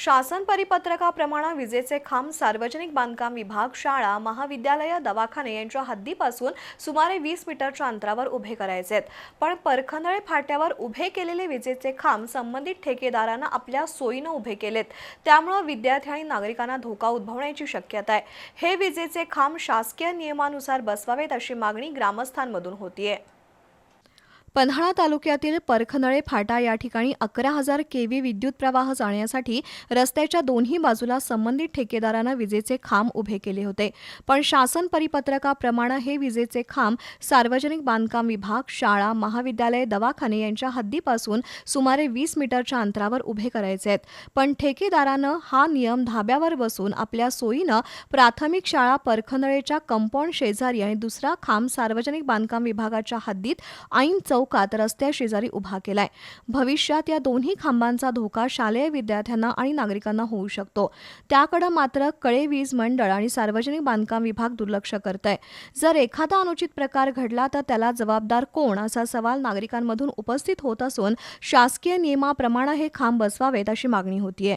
शासन परिपत्रकाप्रमाणे विजेचे खांब सार्वजनिक बांधकाम विभाग शाळा महाविद्यालय दवाखाने यांच्या हद्दीपासून सुमारे वीस मीटरच्या अंतरावर उभे करायचे आहेत. पण परखनळे फाट्यावर उभे केलेले विजेचे खांब संबंधित ठेकेदारांना आपल्या सोयीनं उभे केलेत. त्यामुळे विद्यार्थी आणि नागरिकांना धोका उद्भवण्याची शक्यता आहे. हे विजेचे खांब शासकीय नियमानुसार बसवावेत अशी मागणी ग्रामस्थांमधून होतीये. पन्हाळा तालुक्यातील परखनळे फाटा या ठिकाणी अकरा हजार केव्ही विद्युत प्रवाह जाण्यासाठी रस्त्याच्या दोन्ही बाजूला संबंधित ठेकेदारानं विजेचे खांब उभे केले होते. पण शासन परिपत्रकाप्रमाणे हे विजेचे खांब सार्वजनिक बांधकाम विभाग शाळा महाविद्यालय दवाखाने यांच्या हद्दीपासून सुमारे वीस मीटरच्या अंतरावर उभे करायचे आहेत. पण ठेकेदारानं हा नियम धाब्यावर बसून आपल्या सोयीनं प्राथमिक शाळा परखनळेच्या कंपाऊंड शेजारी आणि दुसरा खांब सार्वजनिक बांधकाम विभागाच्या हद्दीत ऐन चौकात रस्त्याशेजारी उभा केलाय. भविष्यात या दोन्ही खांबांचा धोका शालेय विद्यार्थ्यांना आणि नागरिकांना होऊ शकतो. त्याकडे मात्र कळे वीज मंडळ आणि सार्वजनिक बांधकाम विभाग दुर्लक्ष करत आहे जर एखादा अनुचित प्रकार घडला तर त्याला जबाबदार कोण? असा सवाल नागरिकांमधून उपस्थित होत असून शासकीय नियमाप्रमाणे हे खांब बसवावेत अशी मागणी होतीये.